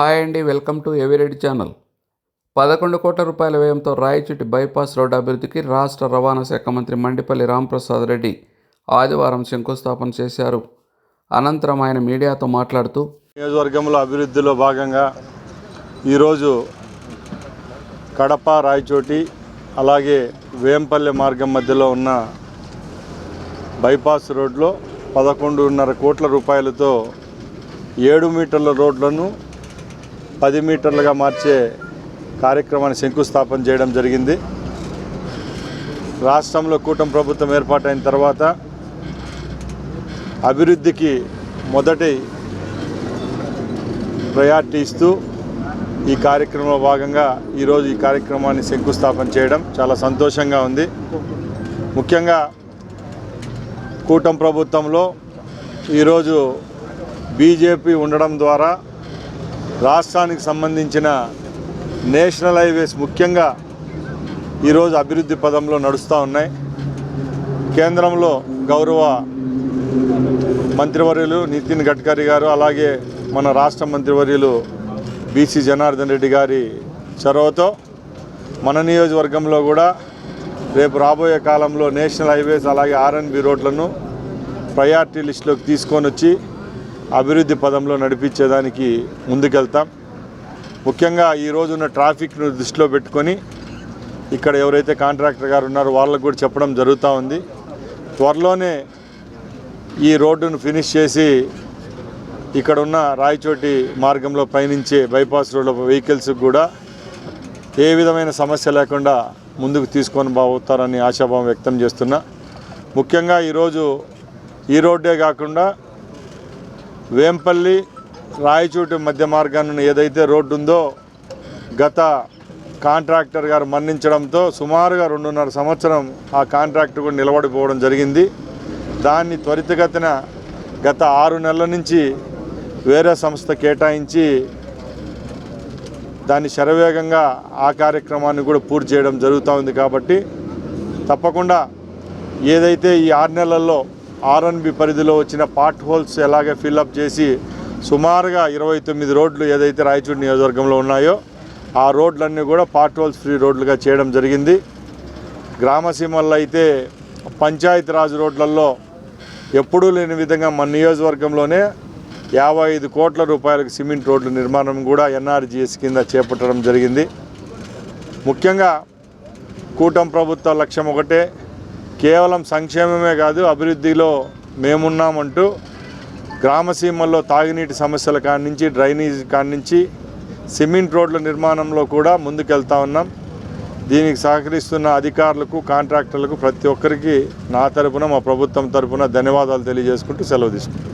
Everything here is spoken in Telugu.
హాయ్ అండి వెల్కమ్ టు ఎవిరెడ్డి ఛానల్. పదకొండు కోట్ల రూపాయల వ్యయంతో రాయచూటి బైపాస్ రోడ్డు అభివృద్ధికి రాష్ట్ర రవాణా శాఖ మంత్రి మండిపల్లి రాంప్రసాద్ రెడ్డి ఆదివారం శంకుస్థాపన చేశారు. అనంతరం ఆయన మీడియాతో మాట్లాడుతూ నియోజకవర్గంలో అభివృద్ధిలో భాగంగా ఈరోజు కడప రాయచోటి అలాగే వేంపల్లె మార్గం మధ్యలో ఉన్న బైపాస్ రోడ్లో పదకొండున్నర కోట్ల రూపాయలతో ఏడు మీటర్ల రోడ్లను పది మీటర్లుగా మార్చే కార్యక్రమాన్ని శంకుస్థాపన చేయడం జరిగింది. రాష్ట్రంలో కూటమి ప్రభుత్వం ఏర్పాటైన తర్వాత అభివృద్ధికి మొదటి ప్రయారిటీ ఇస్తూ ఈ కార్యక్రమంలో భాగంగా ఈరోజు ఈ కార్యక్రమాన్ని శంకుస్థాపన చేయడం చాలా సంతోషంగా ఉంది. ముఖ్యంగా కూటమి ప్రభుత్వంలో ఈరోజు బీజేపీ ఉండడం ద్వారా రాష్ట్రానికి సంబంధించిన నేషనల్ హైవేస్ ముఖ్యంగా ఈరోజు అభివృద్ధి పదంలో నడుస్తూ ఉన్నాయి. కేంద్రంలో గౌరవ మంత్రివర్యులు నితిన్ గడ్కరీ గారు అలాగే మన రాష్ట్ర మంత్రివర్యులు బీసీ జనార్దన్ రెడ్డి గారి చొరవతో మన నియోజకవర్గంలో కూడా రేపు రాబోయే కాలంలో నేషనల్ హైవేస్ అలాగే ఆర్ఎన్బి రోడ్లను ప్రయారిటీ లిస్టులోకి తీసుకొని వచ్చి అభివృద్ధి పదంలో నడిపించేదానికి ముందుకెళ్తాం. ముఖ్యంగా ఈ రోజున్న ట్రాఫిక్ను దృష్టిలో పెట్టుకొని ఇక్కడ ఎవరైతే కాంట్రాక్టర్ గారు ఉన్నారో వాళ్ళకు కూడా చెప్పడం జరుగుతూ ఉంది. త్వరలోనే ఈ రోడ్డును ఫినిష్ చేసి ఇక్కడ ఉన్న రాయచోటి మార్గంలో పయనించే బైపాస్ రోడ్ల వెహికల్స్కి కూడా ఏ విధమైన సమస్య లేకుండా ముందుకు తీసుకొని బాగుతారని ఆశాభావం వ్యక్తం చేస్తున్నా. ముఖ్యంగా ఈరోజు ఈ రోడ్డే కాకుండా వేంపల్లి రాయచూటి మధ్య మార్గాన్ని ఏదైతే రోడ్డు ఉందో గత కాంట్రాక్టర్ గారు మరణించడంతో సుమారుగా రెండున్నర సంవత్సరం ఆ కాంట్రాక్టర్ కూడా నిలబడిపోవడం జరిగింది. దాన్ని త్వరితగతిన గత ఆరు నెలల నుంచి వేరే సంస్థ కేటాయించి దాన్ని శరవేగంగా ఆ కార్యక్రమాన్ని కూడా పూర్తి చేయడం జరుగుతూ ఉంది కాబట్టి తప్పకుండా ఏదైతే ఈ ఆరు నెలల్లో ఆర్ఎన్బి పరిధిలో వచ్చిన పార్ట్ హోల్స్ ఎలాగే ఫిల్అప్ చేసి సుమారుగా ఇరవై తొమ్మిది రోడ్లు ఏదైతే రాయచూడి నియోజకవర్గంలో ఉన్నాయో ఆ రోడ్లన్నీ కూడా పార్ట్ హోల్స్ ఫ్రీ రోడ్లుగా చేయడం జరిగింది. గ్రామసీమల్లో అయితే పంచాయతీరాజ్ రోడ్లలో ఎప్పుడూ లేని విధంగా మన నియోజకవర్గంలోనే యాభై ఐదు కోట్ల రూపాయలకు సిమెంట్ రోడ్ల నిర్మాణం కూడా ఎన్ఆర్జీఎస్ కింద చేపట్టడం జరిగింది. ముఖ్యంగా కూటమి ప్రభుత్వ లక్ష్యం ఒకటే కేవలం సంక్షేమమే కాదు అభివృద్ధిలో మేమున్నామంటూ గ్రామసీమల్లో తాగునీటి సమస్యల కాడి నుంచి డ్రైనేజ్ కాడి నుంచి సిమెంట్ రోడ్ల నిర్మాణంలో కూడా ముందుకెళ్తా ఉన్నాం. దీనికి సహకరిస్తున్న అధికారులకు కాంట్రాక్టర్లకు ప్రతి ఒక్కరికి నా తరపున మా ప్రభుత్వం తరపున ధన్యవాదాలు తెలియజేసుకుంటూ సెలవు తీసుకుంటాం